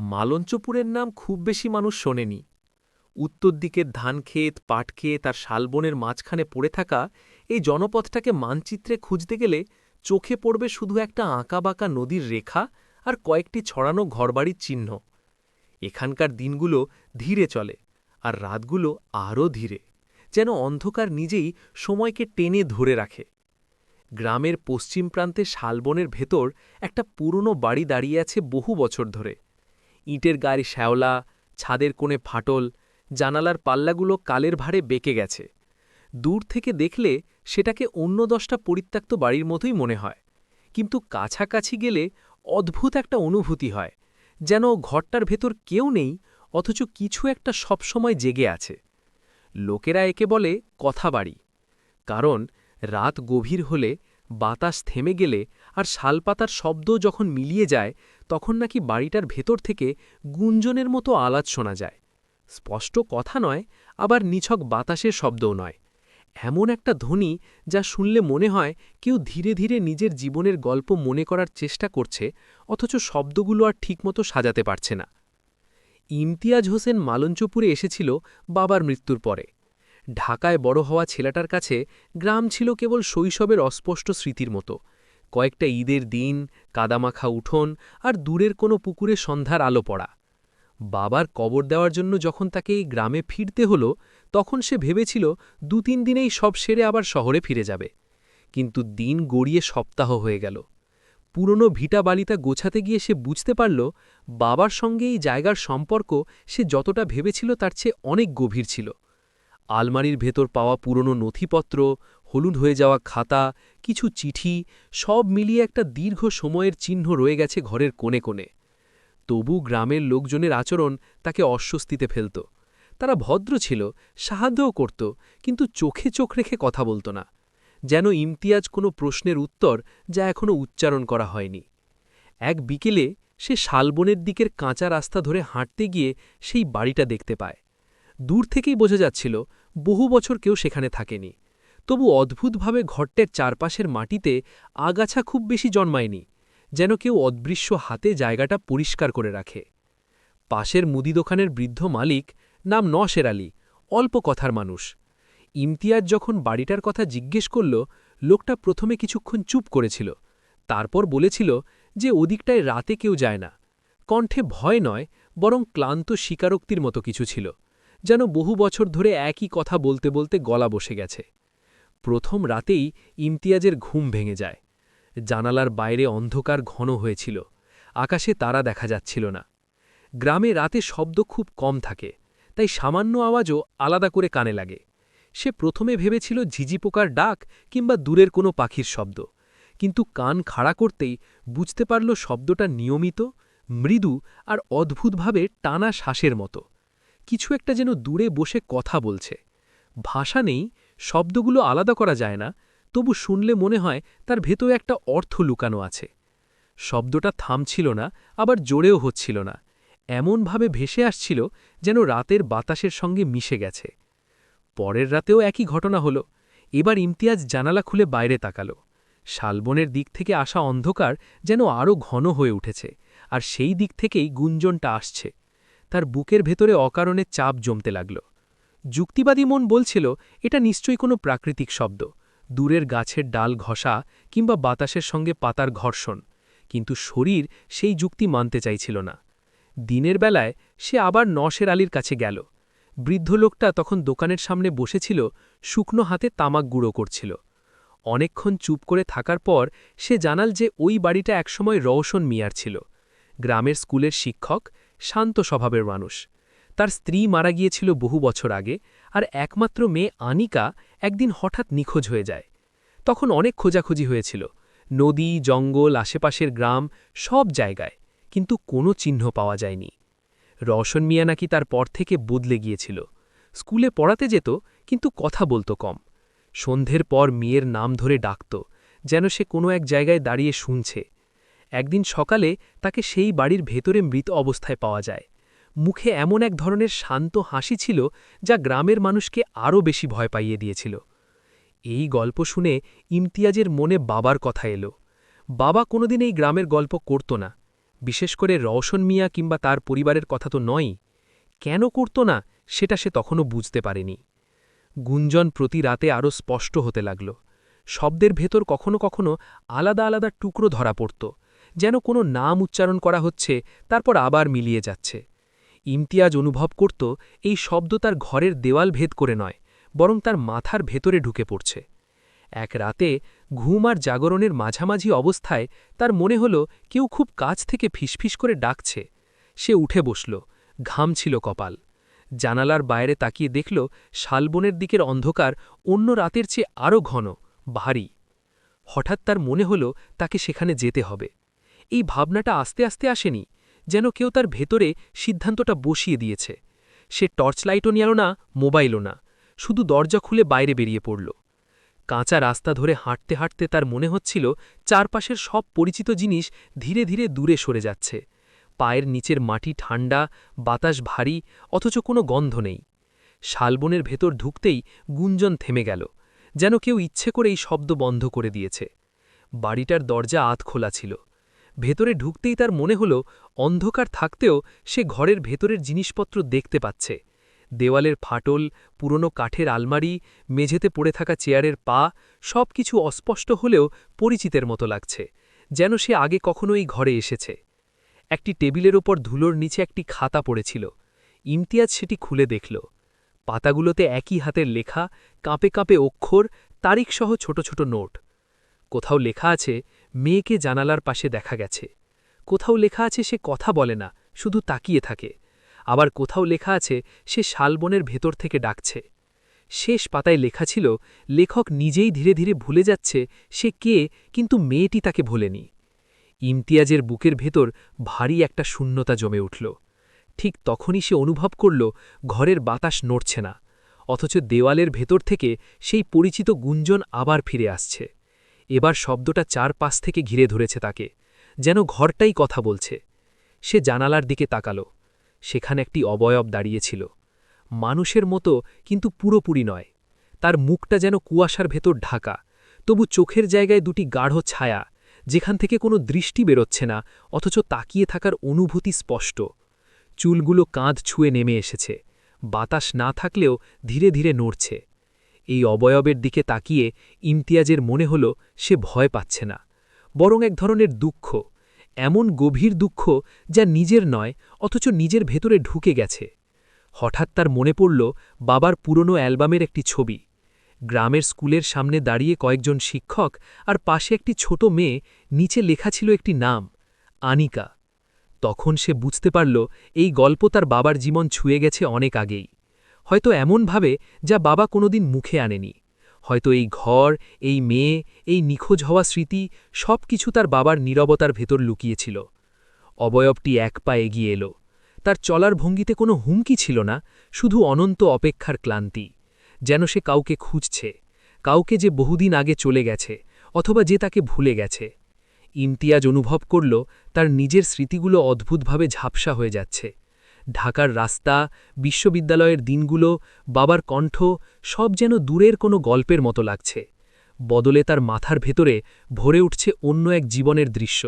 মালঞ্চপুরের নাম খুব বেশি মানুষ শোনেনি। উত্তর দিকের ধানক্ষেত, পাটক্ষেত আর শালবনের মাঝখানে পড়ে থাকা এই জনপথটাকে মানচিত্রে খুঁজতে গেলে চোখে পড়বে শুধু একটা আঁকাবাঁকা নদীর রেখা আর কয়েকটি ছড়ানো ঘরবাড়ির চিহ্ন। এখানকার দিনগুলো ধীরে চলে আর রাতগুলো আরও ধীরে, যেন অন্ধকার নিজেই সময়কে টেনে ধরে রাখে। গ্রামের পশ্চিম প্রান্তে শালবনের ভেতর একটা পুরনো বাড়ি দাঁড়িয়ে আছে বহু বছর ধরে। ইটের গায়ে শ্যাওলা, ছাদের কোণে ফাটল, জানালার পাল্লাগুলো কালের ভারে বেঁকে গেছে। দূর থেকে দেখলে সেটাকে অন্য দশটা পরিত্যক্ত বাড়ির মতোই মনে হয়। কিন্তু কাছাকাছি গেলে অদ্ভুত একটা অনুভূতি হয়, যেন ঘরটার ভেতর কেউ নেই, অথচ কিছু একটা সবসময় জেগে আছে। লোকেরা একে বলে কথা বাড়ি। কারণ রাত গভীর হলে বাতাস থেমে গেলে আর শালপাতার শব্দ যখন মিলিয়ে যায় তখন নাকি বাড়িটার ভেতর থেকে গুঞ্জনের মতো আলাদ শোনা যায়। স্পষ্ট কথা নয়, আবার নিছক বাতাসের শব্দও নয়। এমন একটা ধ্বনি যা শুনলে মনে হয় কেউ ধীরে ধীরে নিজের জীবনের গল্প মনে করার চেষ্টা করছে, অথচ শব্দগুলো আর ঠিকমতো সাজাতে পারছে না। ইমতিয়াজ হোসেন মালঞ্চপুরে এসেছিল বাবার মৃত্যুর পরে। ঢাকায় বড় হওয়া ছেলেটার কাছে গ্রাম ছিল কেবল শৈশবের অস্পষ্ট স্মৃতির মতো। কয়েকটা ঈদের দিন, কাদামাখা উঠোন আর দূরের কোনো পুকুরে সন্ধ্যার আলো পড়া। বাবার কবর দেওয়ার জন্য যখন তাকে এই গ্রামে ফিরতে হলো, তখন সে ভেবেছিল দু তিন দিনেই সব সেরে আবার শহরে ফিরে যাবে। কিন্তু দিন গড়িয়ে সপ্তাহ হয়ে গেল। পুরনো ভিটা বালিতা গোছাতে গিয়ে সে বুঝতে পারল, বাবার সঙ্গে এই জায়গার সম্পর্ক সে যতটা ভেবেছিল তার চেয়ে অনেক গভীর ছিল। আলমারির ভেতর পাওয়া পুরনো নথিপত্র হলুদ হয়ে যাওয়া খাতা, কিছু চিঠি, সব মিলিয়ে একটা দীর্ঘ সময়ের চিহ্ন রয়ে গেছে ঘরের কোণে কোণে। তবু গ্রামের লোকজনের আচরণ তাকে অস্বস্তিতে ফেলত। তারা ভদ্র ছিল, সাহায্যও করত, কিন্তু চোখে চোখ রেখে কথা বলত না। যেন ইমতিয়াজ কোনো প্রশ্নের উত্তর যা এখনও উচ্চারণ করা হয়নি। এক বিকেলে সে শালবনের দিকের কাঁচা রাস্তা ধরে হাঁটতে গিয়ে সেই বাড়িটা দেখতে পায়। দূর থেকেই বোঝা যাচ্ছিল, বহু বছর কেউ সেখানে থাকেনি। তবু অদ্ভুতভাবে ঘরটের চারপাশের মাটিতে আগাছা খুব বেশি জন্মায়নি, যেন কেউ অদৃশ্য হাতে জায়গাটা পরিষ্কার করে রাখে। পাশের মুদি দোকানের বৃদ্ধ মালিক, নাম নশের আলী, অল্প কথার মানুষ। ইমতিয়াজ যখন বাড়িটার কথা জিজ্ঞেস করল, লোকটা প্রথমে কিছুক্ষণ চুপ করেছিল, তারপর বলেছিল যে ওদিকটায় রাতে কেউ যায় না। কণ্ঠে ভয় নয়, বরং ক্লান্ত স্বীকারোক্তির মতো কিছু ছিল, যেন বহু বছর ধরে একই কথা বলতে বলতে গলা বসে গেছে। প্রথম রাতেই ইমতিয়াজের ঘুম ভেঙে যায়। জানালার বাইরে অন্ধকার ঘন হয়েছিল। আকাশে তারা দেখা যাচ্ছিল না। গ্রামে রাতে শব্দ খুব কম থাকে, তাই সামান্য আওয়াজও আলাদা করে কানে লাগে। সে প্রথমে ভেবেছিল ঝিঝি পোকার ডাক কিংবা দূরের কোনো পাখির শব্দ। কিন্তু কান খাড়া করতেই বুঝতে পারল শব্দটা নিয়মিত, মৃদু আর অদ্ভুতভাবে টানা শ্বাসের মতো। কিছু একটা যেন দূরে বসে কথা বলছে। ভাষা নেই শব্দগুলো আলাদা করা যায় না, তবু শুনলে মনে হয় তার ভেতরে একটা অর্থ লুকানো আছে। শব্দটা থামছিল না, আবার জোরেও হচ্ছিল না। এমনভাবে ভেসে আসছিল যেন রাতের বাতাসের সঙ্গে মিশে গেছে। পরের রাতেও একই ঘটনা হল। এবার ইমতিয়াজ জানালা খুলে বাইরে তাকাল। শালবনের দিক থেকে আসা অন্ধকার যেন আরও ঘন হয়ে উঠেছে, আর সেই দিক থেকেই গুঞ্জনটা আসছে। তার বুকের ভেতরে অকারণে চাপ জমতে লাগল। যুক্তিবাদী মন বলছিল, এটা নিশ্চয়ই কোনো প্রাকৃতিক শব্দ। দূরের গাছের ডাল ঘষা কিংবা বাতাসের সঙ্গে পাতার ঘর্ষণ। কিন্তু শরীর সেই যুক্তি মানতে চাইছিল না। দিনের বেলায় সে আবার নশের আলীর কাছে গেল। বৃদ্ধ লোকটা তখন দোকানের সামনে বসেছিল, শুকনো হাতে তামাক গুঁড়ো করছিল। অনেকক্ষণ চুপ করে থাকার পর সে জানাল যে ওই বাড়িটা একসময় রওশন মিয়ার ছিল। গ্রামের স্কুলের শিক্ষক, শান্ত স্বভাবের মানুষ। তার স্ত্রী মারা গিয়েছিল বহু বছর আগে, আর একমাত্র মেয়ে আনিকা একদিন হঠাৎ নিখোঁজ হয়ে যায়। তখন অনেক খোঁজাখুঁজি হয়েছিল। নদী, জঙ্গল, আশেপাশের গ্রাম, সব জায়গায়, কিন্তু কোনো চিহ্ন পাওয়া যায়নি। রওশন মিয়া নাকি তার পর থেকে বদলে গিয়েছিল। স্কুলে পড়াতে যেত, কিন্তু কথা বলতো কম। সন্ধ্যের পর মেয়ের নাম ধরে ডাকত, যেন সে কোনো এক জায়গায় দাঁড়িয়ে শুনছে। একদিন সকালে তাকে সেই বাড়ির ভেতরে মৃত অবস্থায় পাওয়া যায়। মুখে এমন এক ধরনের শান্ত হাসি ছিল যা গ্রামের মানুষকে আরও বেশি ভয় পাইয়ে দিয়েছিল। এই গল্প শুনে ইমতিয়াজের মনে বাবার কথা এলো। বাবা কোনোদিন এই গ্রামের গল্প করত না। বিশেষ করে রওশন মিয়া কিংবা তার পরিবারের কথা তো নয়ই কেন করত না সেটা সে তখনও বুঝতে পারেনি। গুঞ্জন প্রতি রাতে আরও স্পষ্ট হতে লাগল। শব্দের ভেতর কখনো কখনো আলাদা আলাদা টুকরো ধরা পড়ত। যেন কোনো নাম উচ্চারণ করা হচ্ছে, তারপর আবার মিলিয়ে যাচ্ছে। ইমতিয়াজ অনুভব করত এই শব্দ তার ঘরের দেওয়াল ভেদ করে নয়, বরং তার মাথার ভেতরে ঢুকে পড়ছে। এক রাতে ঘুম আর জাগরণের মাঝামাঝি অবস্থায় তার মনে হল কেউ খুব কাছ থেকে ফিসফিস করে ডাকছে। সে উঠে বসল, ঘাম ছিল কপাল। জানালার বাইরে তাকিয়ে দেখল শালবনের দিকের অন্ধকার অন্য রাতের চেয়ে আরও ঘন, ভারী। হঠাৎ তার মনে হল তাকে সেখানে যেতে হবে। এই ভাবনাটা আস্তে আস্তে আসেনি যেন কেউ তার ভেতরে সিদ্ধান্তটা বসিয়ে দিয়েছে। সে টর্চ লাইটও নিয়াল না, মোবাইলও না। শুধু দরজা খুলে বাইরে বেরিয়ে পড়ল। কাঁচা রাস্তা ধরে হাঁটতে হাঁটতে তার মনে হচ্ছিল, চারপাশের সব পরিচিত জিনিস ধীরে ধীরে দূরে সরে যাচ্ছে। পায়ের নিচের মাটি ঠান্ডা, বাতাস ভারী, অথচ কোনো গন্ধ নেই। শালবনের ভেতর ঢুকতেই গুঞ্জন থেমে গেল, যেন কেউ ইচ্ছে করে এই শব্দ বন্ধ করে দিয়েছে। বাড়িটার দরজা আত খোলা ছিল। ভেতরে ঢুকতেই তার মনে হল অন্ধকার থাকতেও সে ঘরের ভেতরের জিনিসপত্র দেখতে পাচ্ছে। দেওয়ালের ফাটল, পুরনো কাঠের আলমারি, মেঝেতে পড়ে থাকা চেয়ারের পা সব কিছু অস্পষ্ট হলেও পরিচিতের মতো লাগছে, যেন সে আগে কখনো এই ঘরে এসেছে। একটি টেবিলের ওপর ধুলোর নিচে একটি খাতা পড়েছিল। ইমতিয়াজ সেটি খুলে দেখল। পাতাগুলোতে একই হাতের লেখা, কাঁপে কাঁপে অক্ষর, তারিখসহ ছোট ছোট নোট। কোথাও লেখা আছে মেয়েকে জানালার পাশে দেখা গেছে। কোথাও লেখা আছে সে কথা বলে না, শুধু তাকিয়ে থাকে। আবার কোথাও লেখা আছে সে শালবনের ভেতর থেকে ডাকছে। শেষ পাতায় লেখা ছিল, লেখক নিজেই ধীরে ধীরে ভুলে যাচ্ছে সে কে, কিন্তু মেয়েটি তাকে ভোলেনি। ইমতিয়াজের বুকের ভেতর ভারী একটা শূন্যতা জমে উঠল। ঠিক তখনই সে অনুভব করল, ঘরের বাতাস নড়ছে না, অথচ দেওয়ালের ভেতর থেকে সেই পরিচিত গুঞ্জন আবার ফিরে আসছে। এবার শব্দটা চারপাশ থেকে ঘিরে ধরেছে তাকে, যেন ঘরটাই কথা বলছে। সে জানালার দিকে তাকালো। সেখানে একটি অবয়ব দাঁড়িয়েছিল। মানুষের মতো, কিন্তু পুরোপুরি নয়। তার মুখটা যেন কুয়াশার ভেতর ঢাকা। তবু চোখের জায়গায় দুটি গাঢ় ছায়া, যেখান থেকে কোনো দৃষ্টি বেরোচ্ছে না, অথচ তাকিয়ে থাকার অনুভূতি স্পষ্ট। চুলগুলো কাঁধ ছুঁয়ে নেমে এসেছে। বাতাস না থাকলেও ধীরে ধীরে নড়ছে। এই অবয়বের দিকে তাকিয়ে ইমতিয়াজের মনে হল সে ভয় পাচ্ছে না, বরং এক ধরনের দুঃখ, এমন গভীর দুঃখ যা নিজের নয়, অথচ নিজের ভেতরে ঢুকে গেছে। হঠাৎ তার মনে পড়ল বাবার পুরনো অ্যালবামের একটি ছবি। গ্রামের স্কুলের সামনে দাঁড়িয়ে কয়েকজন শিক্ষক আর পাশে একটি ছোট মেয়ে, নিচে লেখা ছিল একটি নাম, আনিকা। তখন সে বুঝতে পারল এই গল্প তার বাবার জীবন ছুঁয়ে গেছে অনেক আগেই। হয়তো এমনভাবে যা বাবা কোনোদিন মুখে আনেনি। হয়তো এই ঘর, এই মেয়ে, এই নিখোঁজ হওয়া স্মৃতি সব কিছু তার বাবার নীরবতার ভেতর লুকিয়েছিল। অবয়বটি এক পা এগিয়ে এলো। তার চলার ভঙ্গিতে কোনো হুমকি ছিল না, শুধু অনন্ত অপেক্ষার ক্লান্তি। যেন সে কাউকে খুঁজছে, কাউকে যে বহুদিন আগে চলে গেছে, অথবা যে তাকে ভুলে গেছে। ইমতিয়াজ অনুভব করল, তার নিজের স্মৃতিগুলো অদ্ভুতভাবে ঝাপসা হয়ে যাচ্ছে। ঢাকার রাস্তা, বিশ্ববিদ্যালয়ের দিনগুলো, বাবার কণ্ঠ, সব যেন দূরের কোনো গল্পের মতো লাগছে। বদলে তার মাথার ভেতরে ভরে উঠছে অন্য এক জীবনের দৃশ্য,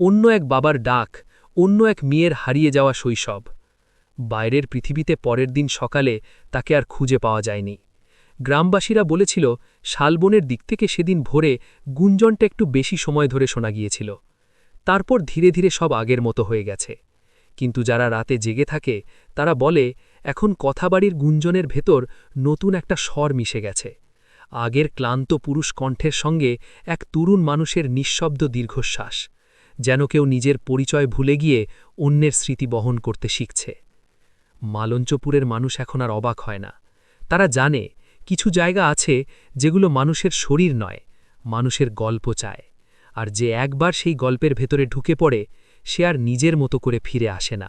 অন্য এক বাবার ডাক, অন্য এক মেয়ের হারিয়ে যাওয়া শৈশব। বাইরের পৃথিবীতে পরের দিন সকালে তাকে আর খুঁজে পাওয়া যায়নি। গ্রামবাসীরা বলেছিল, শালবনের দিক থেকে সেদিন ভোরে গুঞ্জনটা একটু বেশি সময় ধরে শোনা গিয়েছিল। তারপর ধীরে ধীরে সব আগের মতো হয়ে গেছে। কিন্তু যারা রাতে জেগে থাকে, তারা বলে, এখন কথাবাড়ির গুঞ্জনের ভেতর নতুন একটা স্বর মিশে গেছে। আগের ক্লান্ত পুরুষ কণ্ঠের সঙ্গে এক তরুণ মানুষের নিঃশব্দ দীর্ঘশ্বাস, যেন কেউ নিজের পরিচয় ভুলে গিয়ে অন্যের স্মৃতি বহন করতে শিখছে। মালঞ্চপুরের মানুষ এখন আর অবাক হয় না। তারা জানে, কিছু জায়গা আছে যেগুলো মানুষের শরীর নয়, মানুষের গল্প চায়। আর যে একবার সেই গল্পের ভেতরে ঢুকে পড়ে সে আর নিজের মতো করে ফিরে আসে না।